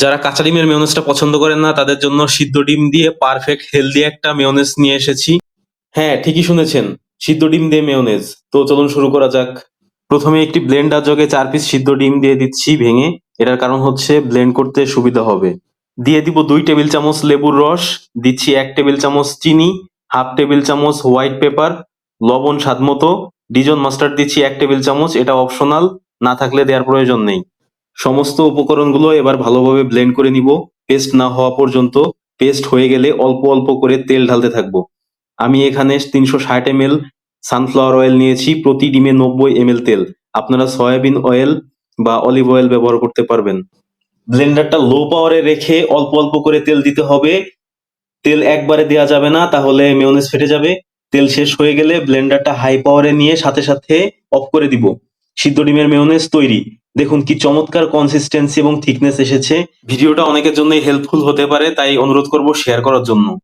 যারা কাঁচা ডিমের মেয়নেজটা পছন্দ করেন না, তাদের জন্য সিদ্ধ ডিম দিয়ে পারফেক্ট হেলদি একটা মেয়নেজ নিয়ে এসেছি। হ্যাঁ ঠিকই শুনেছেন, সিদ্ধ ডিম দিয়ে মেয়নেজ তো চলুন শুরু করা যাক। প্রথমে একটি ব্লেন্ডার জগে চার পিস সিদ্ধ ডিম দিয়ে দিচ্ছি ভেঙে। এটার কারণ হচ্ছে ব্লেন্ড করতে সুবিধা হবে। দিয়ে দিব দুই টেবিল চামচ লেবুর রস, দিচ্ছি এক টেবিল চামচ চিনি, হাফ টেবিল চামচ হোয়াইট পেপার লবণ স্বাদ মতো ডিজন মাস্টার্ড দিচ্ছি এক টেবিল চামচ, এটা অপশনাল না থাকলে দেওয়ার প্রয়োজন নেই। সমস্ত উপকরণগুলো এবার ভালোভাবে ব্লেন্ড করে নিব। পেস্ট না হওয়া পর্যন্ত পেস্ট হয়ে গেলে অল্প অল্প করে তেল ঢালতে থাকব। আমি এখানে তিনশো ষাট এম সানফ্লাওয়ার অয়েল নিয়েছি, প্রতি ডিমে নব্বই এম তেল। আপনারা সয়াবিন অয়েল বা অলিভ অয়েল ব্যবহার করতে পারবেন। ব্লেন্ডারটা লো পাওয়ারে রেখে অল্প অল্প করে তেল দিতে হবে। তেল একবারে দেওয়া যাবে না, তাহলে মেয়নেজ ফেটে যাবে। তেল শেষ হয়ে গেলে ব্লেন্ডারটা হাই পাওয়ারে নিয়ে সাথে সাথে অফ করে দিব। সিদ্ধ ডিমের মেয়নেজ তৈরি। দেখুন কি চমৎকার কনসিস্টেন্সি এবং থিকনেস এসেছে। ভিডিওটা অনেকের জন্যই হেল্পফুল হতে পারে, তাই অনুরোধ করব শেয়ার করার জন্য।